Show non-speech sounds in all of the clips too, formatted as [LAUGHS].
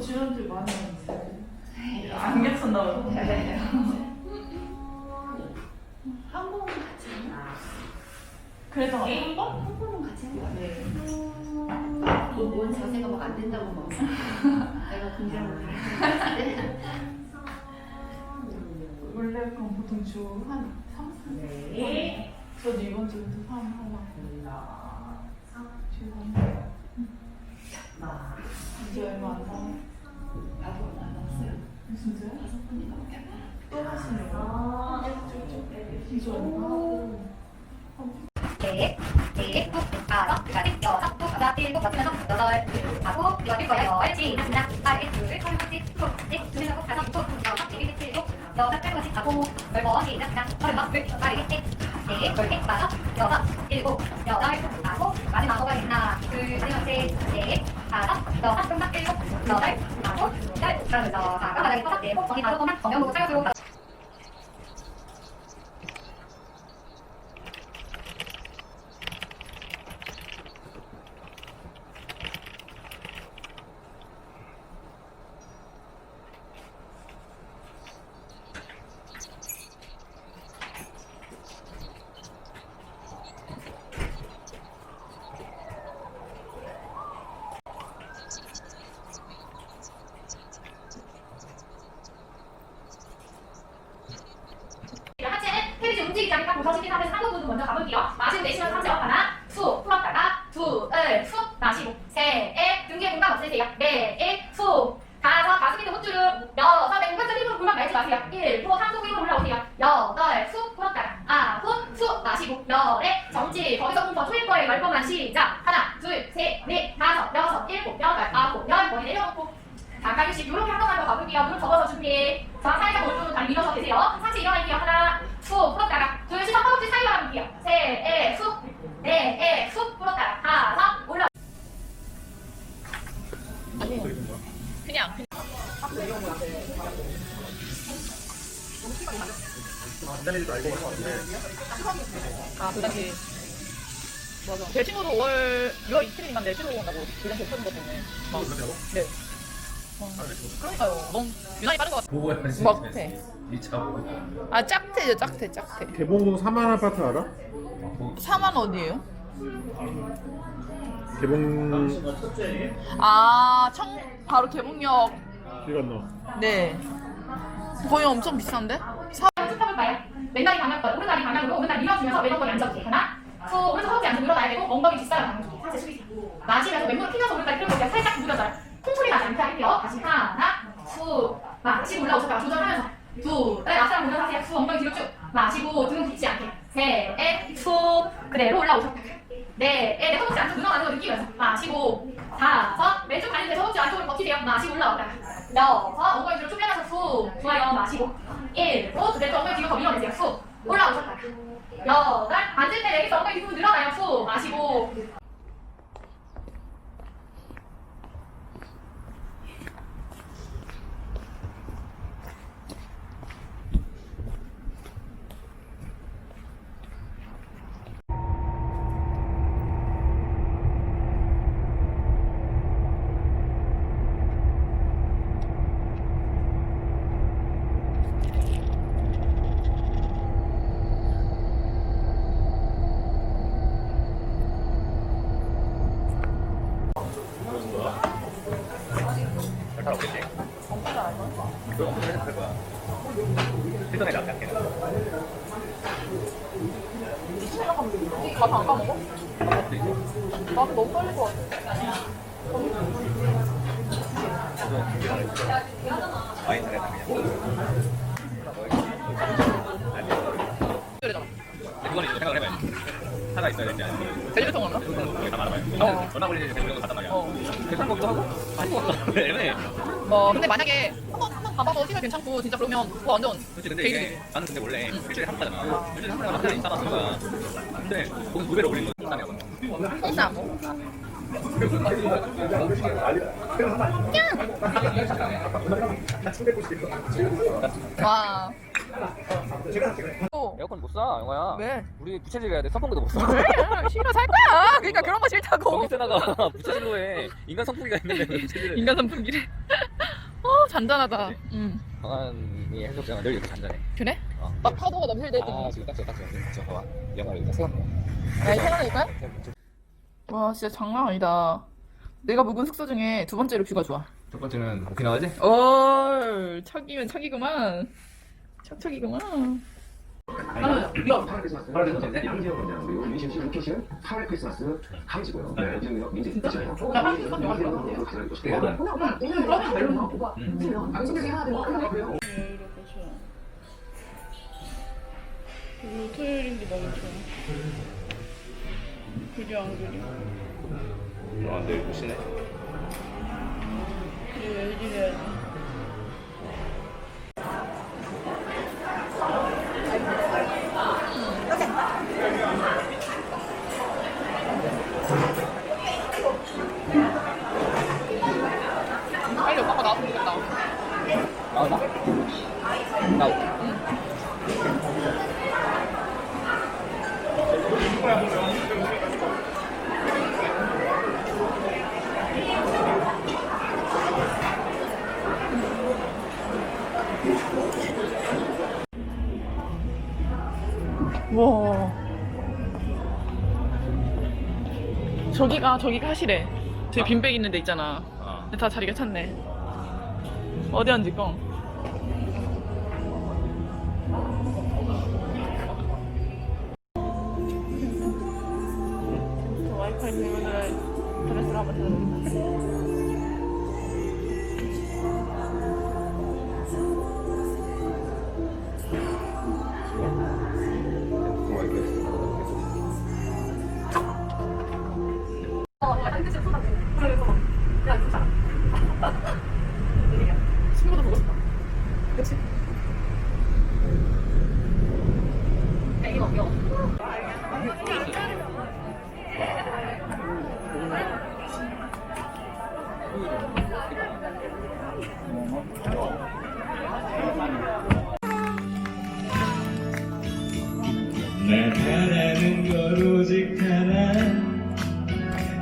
지난주에 많이 왔는데. 안 괜찮나 봐. 한 번은 같이 했나? 그래서 한 번? 한 번은 같이 한 거야. 네. 뭔 자세가 막 안 된다고 막 내가 긍정을 했는데 원래 그럼 보통 주한 3, 4? 네. 저도 이번 주에서 3 하려고. 주 3. 이제 얼마 안 남았어요. 나도 안 왔어요. 진짜요? 다섯 번이나 밖에 또 하시네요. 쭉쭉쭉. 이제 얼마. 네, 네, 꾹, 다섯, 여섯, 여섯, 꾹, 여섯, 일곱, 여섯, 여섯, 여덟, 하고 여덟 거예요. 열, 시작. 하나, 둘, 셋, 넷, 다섯, 일곱, 칠, 일곱, 여덟, 덟, 씩 하고 열 번, 시작, 시작. 서른 번, 둘, 하나, 둘, 셋, 넷, 둘, 셋, 다섯, 여섯, 일곱, 여덟, 하고 마지막 거가 하나, 둘, 셋, 넷, 넷, 다섯, 여섯, 끝났 일곱, 여덟, 하고 열, 그러면서 자, 뼈바닥에 서서 네, 꼭 정리 다섯 번만 보고 차려주고 하체는 않으니까 고정시킨 상태에서 한번 부분 먼저 가볼게요. 마시고 내쉬면서 하체 업 하나, 후, 풀었다가 둘, 후, 마시고 셋, 등뒤에 공간 없애세요. 넷, 일, 후, 다섯, 가슴 밑에 호주름, 여섯, 네, 공간적 힘으로 골반 말지 마세요. 일, 후, 상속 힘으로 올라오세요. 여덟, 후, 풀었다가 아홉, 후, 마시고 열에 정지, 거기서 좀더 조일 거예요. 열 번만 시작. 하나, 둘, 셋, 넷, 다섯, 여섯, 일곱, 여덟, 아홉, 열, 머리 내려놓고 휴식 이렇게 아, 그 당시. 맞아. 제 친구도 5월, 6월 이틀이만 내 친구 온다고 그 당시에 터진 것 때문에. 막, 네. 어, 그러니까요. 너무 유난히 빠른 것 같아. 먹태. 2차 먹어. 아, 짝태죠, 짝태, 짝태. 개봉동 4만 아파트 알아? 4만 어디에요? 개봉 아, 청, 바로 개봉역. 길 건너. 네. 거의 엄청 비싼데? 사, 쭉 펴볼까요? 왼다리 방향권, 오른다리 방향으로 오른다리 밀어주면서 왼엉덩이 앉아주세요. 하나, 후, 오른쪽 허벅지 안쪽 밀어놔야 되고 엉덩이 뒷사람. 상체 숙이세요. 마시면서 왼무릎 피면서 오른다리 끌어볼게요. 살짝 구부려져요. 콩소리 나지 않게 할게요. 다시 하나, 후, 마시고 올라오셨다가 조절하면서 둘, 네, 앞사람 보면서 하세요. 후, 엉덩이 뒤로 쭉 마시고 등 굽지 않게. 셋, 넷, 후, 그대로 올라오셨다가 네, 네, 네, 허벅지 안쪽 늘어나는 거 느끼면서 마시고 다섯, 왼쪽 다리인데 허벅지 안쪽으로 버티세요. 마시고 올라오다가 여섯, 엉덩이 뒤로 쭉 빼면서 후, 좋아요. 마시고 일곱, 네, 또 엉덩이 뒤로 더 밀어내세요. 후, 올라오셨다가 여덟, 앉을 때 내기서 엉덩이 뒤로 늘어나요. 후, 마시고 잘 없겠지? 그거 엄청 해줄 거야. 필터에 낫게 할게. 가서 안 까먹어? 나도 너무 떨릴 것 같아. 많이 잘했다 그냥. 하나 있어야 되지 않니? 텔레비전 왔나? 다 말아봐요. 어. 전화 걸리는 정도 같단 말이야. 어. 괜찮은 것도 하고 아닌 것 같다. 애매해. 어, 근데 만약에 한번 한번 가봐서 괜찮고 진짜 그러면 그거 완전 그렇지 근데 이게 나는 근데 원래 일주일에 한 번이잖아. 일주일에 한 번에 한 번에 인사가 쓰는 거야. 근데 거기 두 배로 올리는 거 비싸냐고. 홍사고. 와. 또 에어컨 못 사, 영화야. 왜? 우리 부채질 해야 돼. 선풍기도 못 사. 왜? 싫어 살 거야. 그러니까 그런 거 싫다고. 전기세다가 부채질로 해. 인간 선풍기가 있는데 왜 부채질을 해. 인간 선풍기래. [LAUGHS] 어 잔잔하다. 응. 광안이 해수욕장은 늘 이렇게 잔잔해. 그래? 어. 막 파도가 넘칠 때. 아 지금 딱 지금 딱 지금 지금 봐봐. 영화 여기다 세웠네. 야, 하나일까? 와, 진짜 장난 아니다. 내가 묵은 숙소 중에 두 번째로 뷰가 좋아. 첫 번째는 오키나와지? 어, 척이면 척이구만. 척척이구만. 파란색은 양지영 원장 그리고 민심 로케이션 8월 크리스마스 강지고요. 네, 이정역 민지 있잖아요. 그리고 토요일인데 너무 좋아. 그려 안 그려? 아 내일 보시네. 그래, 내일 해야지. 빨리 오빠가 나왔으면 좋겠다. 나온다. 나오. 와. 저기가 저기가 하시래. 저기 빈백 있는 데 있잖아. 어. 근데 다 자리가 찼네. 어디 앉을까? 저 와이파이 들고 드레스를 한번 찾아보겠다. 날 바라는 건 오직 하나.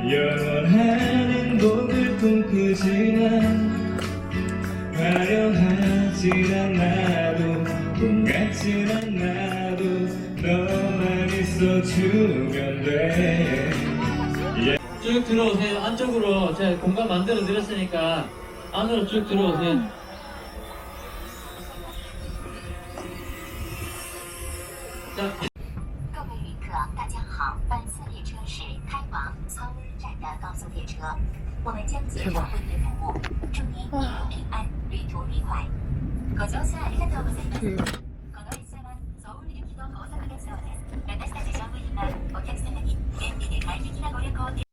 영원한 복을 꿈꾸지만 화려하진 않아도 꿈 같진 않아도 너만 있어 주면 돼. 쭉 들어오세요. 안쪽으로. 제가 공간 만들어 드렸으니까 안으로 쭉 들어오세요. 各来高速列车。我们将减少会员服务，祝您一路平安，旅途愉快。ご乗車ありがとうございます。この列車はソウル行きと大阪発送です。私たち乗務員はお客様に便利で快適なご旅行を